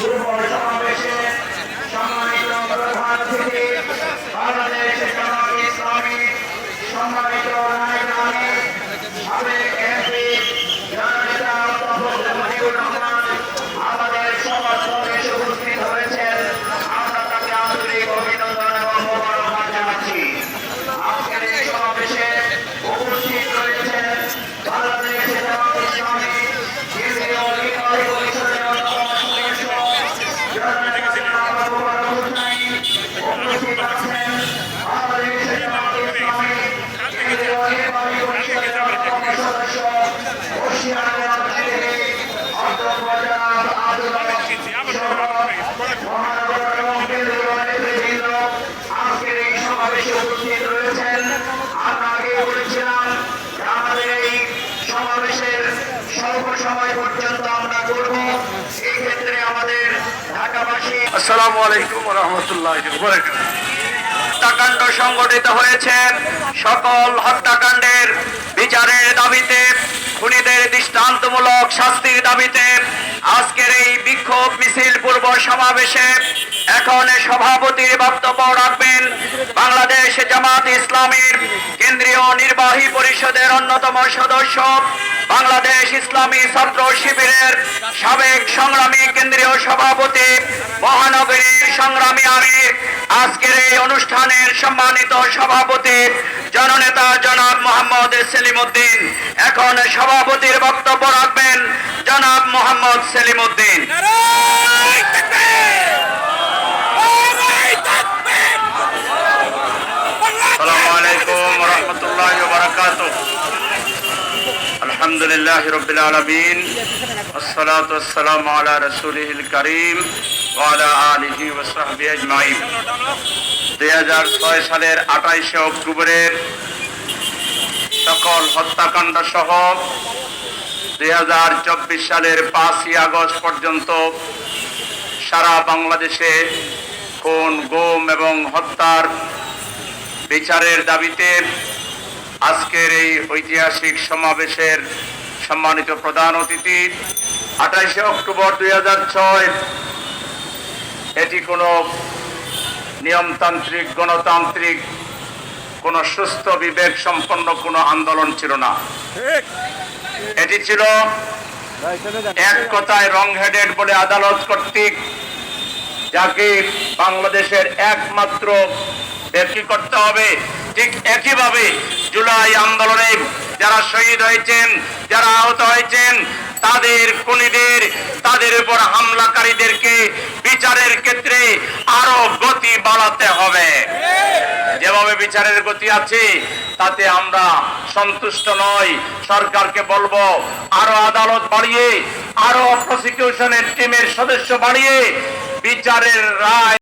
সমাবেশে সম্মানিত প্রধান অতিথি বাংলাদেশ জামাত ইসলামী সম্মানিত নায়ক আমির সাবেক এমপি জননেতা অধ্যাপক মুজিবুর রহমান আমাদের সবার সমাবেশে উপস্থিত হয়েছেন আমরা তাকে আন্তরিক অভিনন্দন এবং মোবারকবাদ জানাচ্ছি আজকের এই সমাবেশে উপস্থিত রয়েছেন বাংলাদেশ জামাত ইসলামী কেন্দ্রীয় নির্বাহী পরিষদের অন্যতম সদস্য জননেতা আবু বকর হুসাইন উপস্থিত আছেন বাংলাদেশ জামাত ইসলামী কেন্দ্রীয় নির্বাহী পরিষদের অন্যতম সদস্য বসিয়ার থেকে অধ্যক্ষ জনাব আব্দুল মহানগর এবং কেন্দ্রীয় নেতৃবৃন্দ আজকের এই সমাবেশে উপস্থিত রয়েছেন আমরা আগে বলেছিলাম যে আমাদের এই সমাবেশের হত্যাকাণ্ড সংগঠিত হয়েছে। সকল হত্যাকাণ্ডের বিচারের দাবিতে, খুনিদের দৃষ্টান্তমূলক শাস্তির দাবিতে আজকের এই বিক্ষোভ মিছিল পূর্ব সমাবেশে এখন সভাপতির বক্তব্য রাখবেন বাংলাদেশ জামাত ইসলামীর কেন্দ্রীয় নির্বাহী পরিষদের অন্যতম সদস্য বাংলাদেশ ইসলামী ছাত্র শিবিরের সাবেক সংগ্রামী কেন্দ্রীয় সভাপতি মহানগরীর সংগ্রামী আমির। আজকের এই অনুষ্ঠানের সম্মানিত সভাপতি জননেতা জনাব মোহাম্মদ সেলিম উদ্দিন এখন সভাপতির বক্তব্য রাখবেন জনাব মোহাম্মদ সেলিম উদ্দিন আসসালামু আলাইকুম রহমতুল্লাহ বারাকাত আলহামদুলিল্লাহ রবিল আলমিন والصلاة والسلام على رسوله الكريم وعلى آله وصحبه أجمعين দুই হাজার ছয় সালের আঠাইশে অক্টোবরের সকল হত্যাকাণ্ড সহ দুই হাজার চব্বিশ সালের পাঁচই আগস্ট পর্যন্ত সারা বাংলাদেশে খুন গুম এবং হত্যার বিচারের দাবিতে আজকের এই ঐতিহাসিক সমাবেশের সম্মানিত প্রধান অতিথি, আঠাইশে অক্টোবর দুই হাজার ছয়, এটি কোনো নিয়মতান্ত্রিক, গণতান্ত্রিক, কোনো সুস্থ, বিবেক সম্পন্ন কোনো আন্দোলন ছিল না। এটি ছিল এক কথায় রং হেডেড বলে আদালত কর্তৃক, যাকে বাংলাদেশের একমাত্র ব্যক্তি করতে হবে? ঠিক একইভাবে জুলাই আন্দোলনে যারা শহীদ হয়েছেন, যারা আহত হয়েছেন, তাদের খুনিদের, তাদের উপর হামলাকারীদেরকে বিচারের ক্ষেত্রে আরও গতি বাড়াতে হবে। যেভাবে বিচারের গতি আছে, তাতে আমরা সন্তুষ্ট নই। সরকারকে বলব, আরও আদালত বাড়িয়ে, আরও প্রসিকিউশনের টিমের সদস্য বাড়িয়ে বিচারের রায়